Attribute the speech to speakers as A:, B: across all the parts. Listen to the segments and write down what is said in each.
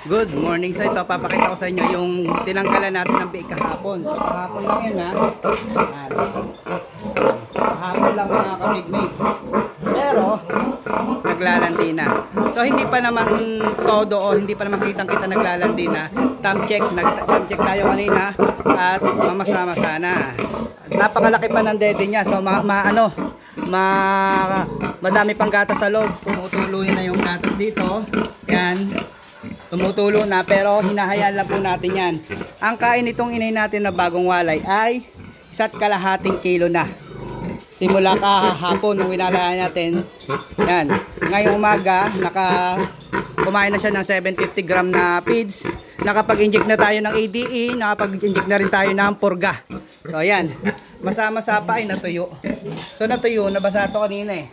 A: Good morning sa ito. Papakita ko sa inyo yung tinanggalan natin ng biik kahapon. So kahapon lang yan ha. Yan. Kahapon lang mga kapigmate. Pero naglalandi na. So hindi pa naman todo o hindi pa naman kitang kita naglalandi na. Time check. Nag-time check tayo kanina at mamasama sana. Napakalaki pa ng dede niya. So ma, ma ano, ma madami pang gatas sa loob. Tumutuloy na yung gatas dito. Tumutulo na pero hinahayaan lang po natin yan. Ang kain nitong inay natin na bagong walay ay isa't kalahating kilo na. Simula kahapon nung winalayaan natin. Yan. Ngayong umaga, naka kumain na siya ng 750 gram na feeds. Nakapag-inject na tayo ng ADE, nakapag-inject na rin tayo ng purga. So ayan, masama-sapa ay natuyo. So natuyo, nabasa ito kanina eh.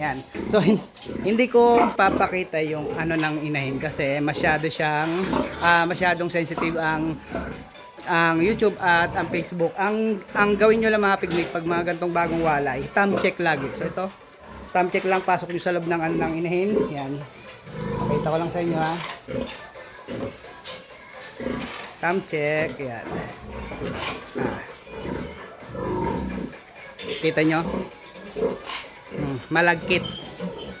A: Yan. So hin- hindi ko papakita yung ano ng inahin kasi masyado siyang ah, masyadong sensitive ang ang YouTube at ang Facebook. Ang ang gawin niyo lang mga pigmate pag mga gantong bagong walay, thumb check lagi. So ito, thumb check lang pasok niyo sa loob ng ano ng inahin. Yan. Pakita ko lang sa inyo ha. Thumb check, yan. Ah. Kita nyo? Hmm, malagkit.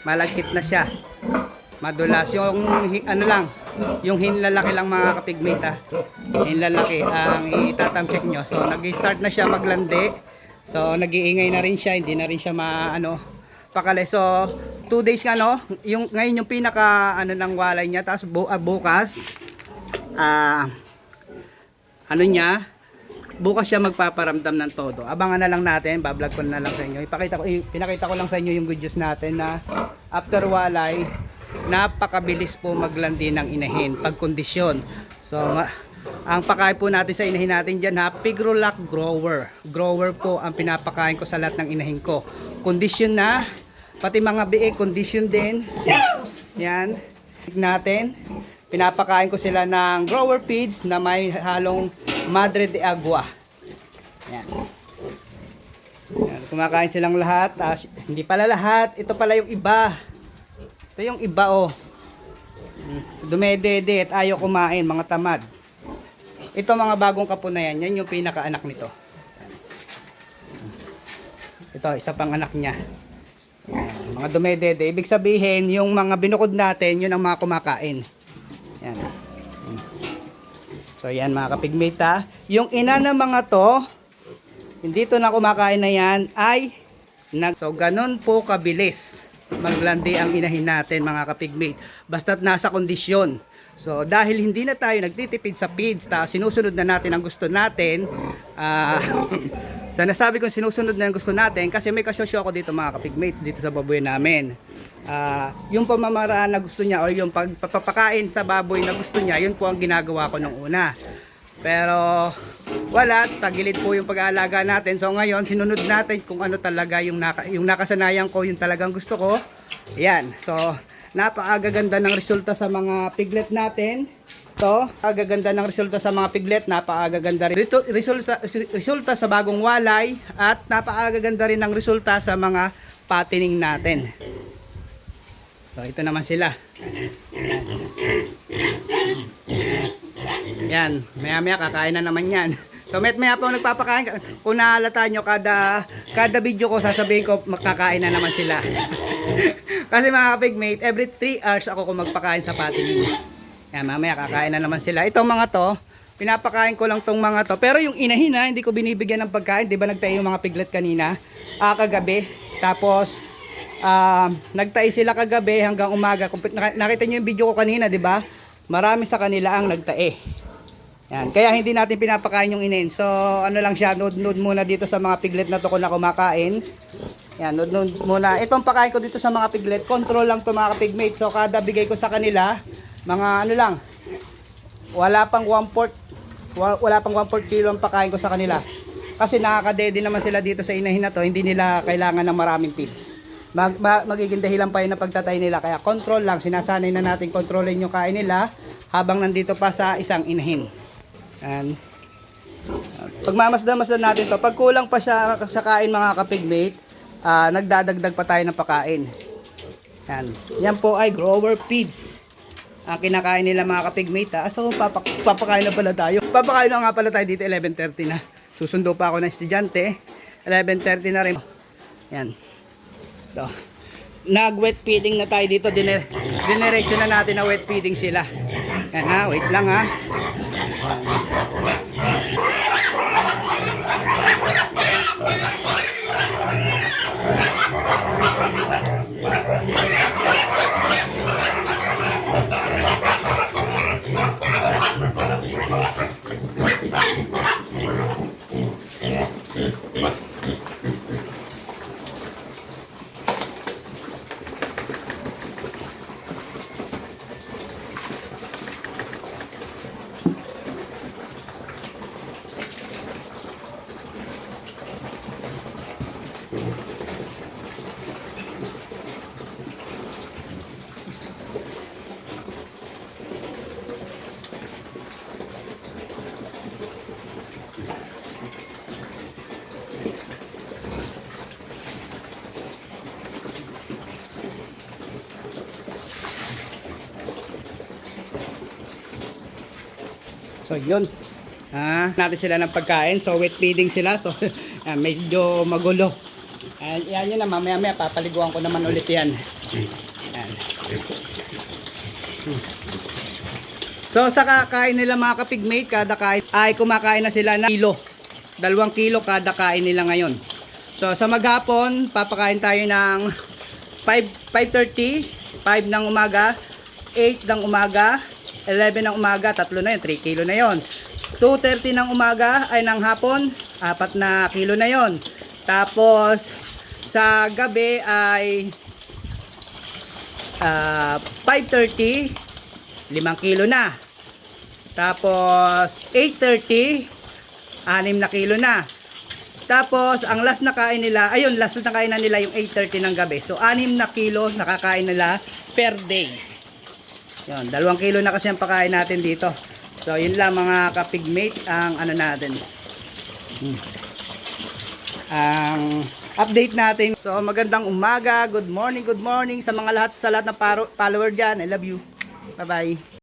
A: Malagkit na siya. Madulas. Yung ano lang, yung hinlalaki lang mga kapigmate ha. Hinlalaki ang itatamcheck nyo. So nag-start na siya maglandi. So nag-iingay na rin siya, hindi na rin siya maano pakale. So 2 days nga no, yung ngayon yung pinaka ano ng walay niya tapos bu- ah, bukas ah ano niya bukas siya magpaparamdam ng todo. Abangan na lang natin, bablog ko na lang sa inyo. Ipakita ko, i- pinakita ko lang sa inyo yung good news natin na after walay, napakabilis po maglandi ng inahin pag kondisyon. So, ang pakain po natin sa inahin natin dyan ha, Pigrolac Grower. Grower po ang pinapakain ko sa lahat ng inahin ko. Kondisyon na, pati mga biik, kondisyon din. Yan. Natin. Pinapakain ko sila ng grower feeds na may halong Madre de Agua. Yan. Yan. Kumakain silang lahat. Tapos, hindi pala lahat. Ito pala yung iba. Ito yung iba oh. Dumedede at ayaw kumain. Mga tamad. Ito mga bagong kapo na yan. Yan yung pinakaanak nito. Ito, isa pang anak niya. Yan, mga dumedede. Ibig sabihin, yung mga binukod natin, yun ang mga kumakain. So, yan mga kapigmate ha. Yung ina ng mga to, hindi to na kumakain na yan, ay nag... So, ganun po kabilis maglandi ang inahin natin mga kapigmate. Basta't nasa kondisyon. So, dahil hindi na tayo nagtitipid sa feeds, ta sinusunod na natin ang gusto natin, ah So nasabi ko sinusunod na yung gusto natin kasi may kasosyo ako dito mga kapigmate dito sa baboy namin. Ah, yung pamamaraan na gusto niya o yung pagpapakain sa baboy na gusto niya, yun po ang ginagawa ko nung una. Pero wala, tagilid po yung pag-aalaga natin. So ngayon, sinunod natin kung ano talaga yung, naka, yung nakasanayan ko, yung talagang gusto ko. Yan. So, napakagaganda ng resulta sa mga piglet natin. To, agaganda ng resulta sa mga piglet, napakaganda rin resulta, resulta sa bagong walay at napakaganda rin ng resulta sa mga patining natin. So, ito naman sila. Yan, maya maya kakain na naman yan. So met maya ako nagpapakain. Kung nahalata nyo, kada, kada video ko sasabihin ko makakain na naman sila. Kasi mga kapigmate, every 3 hours ako kung magpakain sa patining. Yan, mamaya kakain na naman sila. Itong mga to, pinapakain ko lang tong mga to. Pero yung inahin ha, hindi ko binibigyan ng pagkain. Di ba nagtayo yung mga piglet kanina? Ah, kagabi. Tapos, ah, nagtayo sila kagabi hanggang umaga. Nakita nyo yung video ko kanina, di ba? Marami sa kanila ang nagtae. Yan. Kaya hindi natin pinapakain yung inin. So, ano lang siya, nod-nod muna dito sa mga piglet na to kung na kumakain. Yan, nod-nod muna. Itong pakain ko dito sa mga piglet, control lang to mga pigmate. So, kada bigay ko sa kanila, mga ano lang, wala pang 1 port, wala pang 1 port kilo ang pakain ko sa kanila. Kasi nakakadede naman sila dito sa inahin na to, hindi nila kailangan ng maraming feeds. Mag, ma- magiging dahilan pa yun na pagtatay nila. Kaya control lang, sinasanay na natin kontrolin yung kain nila habang nandito pa sa isang inahin. And, pagmamasdan-masdan natin to, pag kulang pa siya sa kain mga kapigmate, ah, nagdadagdag pa tayo ng pakain. Yan. Yan po ay grower feeds. ang kinakain nila mga kapigmate. Ha? So, papak papakain na pala tayo. Papakain na nga pala tayo dito, 11.30 na. Susundo pa ako ng estudyante. 11.30 na rin. Yan. Ito. Nag-wet feeding na tayo dito. Dine dinereksyon na natin na wet feeding sila. Yan ha, wait lang ha. So yun. Ah, natin sila ng pagkain. So wet feeding sila. So ah, medyo magulo. Ayan, yan yun na mamaya maya papaliguan ko naman ulit yan. Ayan. So sa kakain nila mga kapigmate, kada kain ay kumakain na sila ng kilo. Dalawang kilo kada kain nila ngayon. So sa maghapon, papakain tayo ng 5, 5.30, 5 ng umaga, 8 ng umaga, 11 ng umaga, tatlo na yun, 3 kilo na yun. 2.30 ng umaga ay ng hapon, 4 na kilo na yon. Tapos sa gabi ay ah, 5.30, 5 kilo na. Tapos 8.30, 6 na kilo na. Tapos, ang last na kain nila, ayun, last na kain na nila yung 8.30 ng gabi. So, 6 na kilo nakakain nila per day. Yun, dalawang kilo na kasi ang pakain natin dito. So, yun lang mga kapigmate ang ano natin. Hmm. Ang update natin. So, magandang umaga, good morning, good morning sa mga lahat, sa lahat paro- follower dyan. I love you. Bye-bye.